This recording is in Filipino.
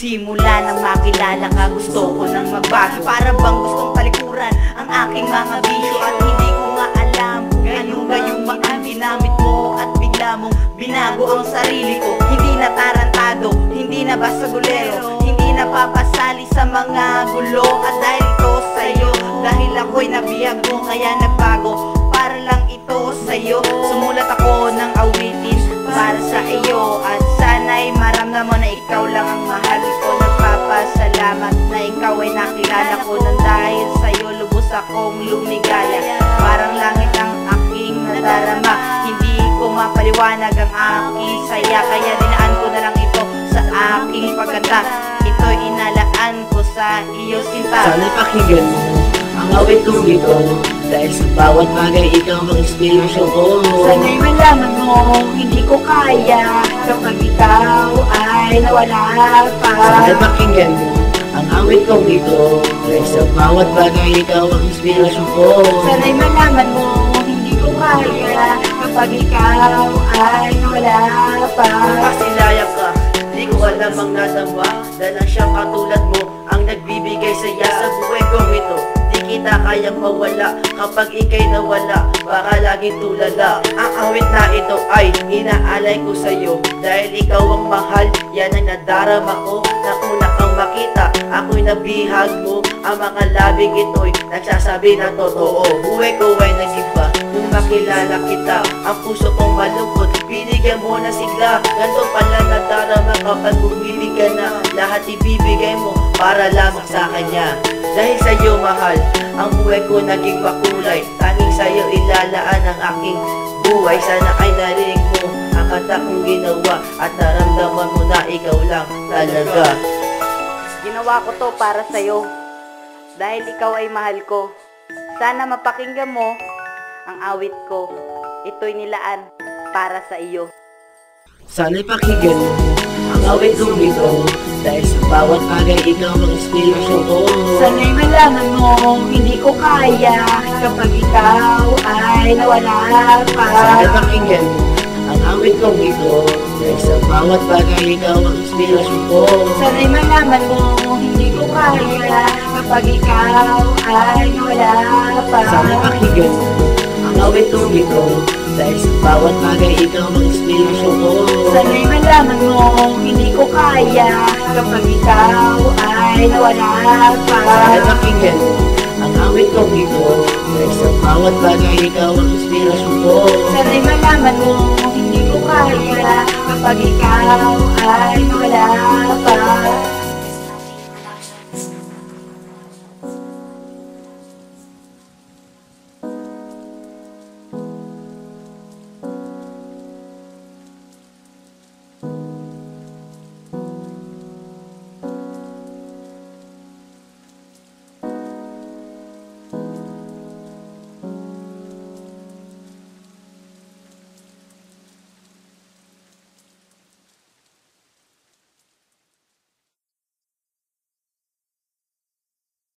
Simula nang makilala ka gusto ko nang magbago. Para bang ang sarili ko. Hindi na tarantado, hindi na basta Hindi na papasali sa mga gulo. At dahil ito sa'yo Dahil ako'y nabiyag mo kaya nagbago. Para lang ito sa'yo Sumulat ako ng awitin para sa iyo. At sana'y maramdaman na ikaw lang ang mahal ko Nagpapasalamat na ikaw ay nakilala ko. Nang dahil sa'yo lubos akong lumigaya. Parang langit ang aking nadarama. Hindi mapaliwanag ang aking saya. Kaya dinaan ko na lang ito sa aking pagkanta. Ito'y inalaan ko sa iyo sinta. Sana'y pakinggan mo ang awit kong ito. Dahil sa bawat bagay ikaw ang inspirasyon ko. Sana'y malaman mo, hindi ko kaya. Kapag ikaw ay nawala pa. Sana'y pakinggan mo ang awit kong ito. Dahil sa bawat bagay ikaw ang inspirasyon ko. Sana'y malaman mo, hindi ko kaya Kapag ikaw ay nawala pa. Pasilaya ka, di ko alam ang nadama Dahil ang siyang katulad mo ang nagbibigay saya sa buhay kong ito. Di kita kayang mawala kapag ikay nawala. Baka laging tulala. Ang awit na ito ay inaalay ko sa'yo. Dahil ikaw ang mahal, yan ang nadarama ko. Na una kang makita, ako'y nabihag mo. Ang mga labing ito'y nagsasabi na totoo. Buhay ko ay nag-iba makilala kita, ang puso kong malungkot Binigyan mo na sigla. Ganto pala nadarama kapag bumibigyan na. Lahat ibibigay mo para lamang sa kanya. Dahil sa iyo mahal, ang buhay ko naging makulay. Tanging sa iyo ilalaan ang aking buhay. Sana ay narinig mo ang kanta kong ginawa At naramdaman mo na ikaw lang talaga. Ginawa ko to para sa'yo. Dahil ikaw ay mahal ko. Sana mapakinggan mo ang awit ko. Ito'y nilaan para sa iyo. Sana'y pakinggan mo ang awit kong ito Dahil sa bawat bagay ikaw ang inspirasyon ko. Sana'y malaman mo, hindi ko kaya Kapag ikaw ay nawala pa. Sana'y pakinggan mo ang awit kong ito Dahil sa bawat bagay ikaw ang inspirasyon ko. Sana'y malaman mo, hindi ko kaya Kapag ikaw ay nawala pa. Sana'y pakinggan mo awit kong ito Dahil sa bawat bagay ikaw ang inspirasyon ko. Sana'y malaman mo, hindi ko kaya Kapag ikaw ay nawala pa. Sana'y pakinggan mo ang awit kong ito Dahil sa bawat bagay ikaw ang inspirasyon ko. Sana'y malaman mo, hindi ko kaya Kapag ikaw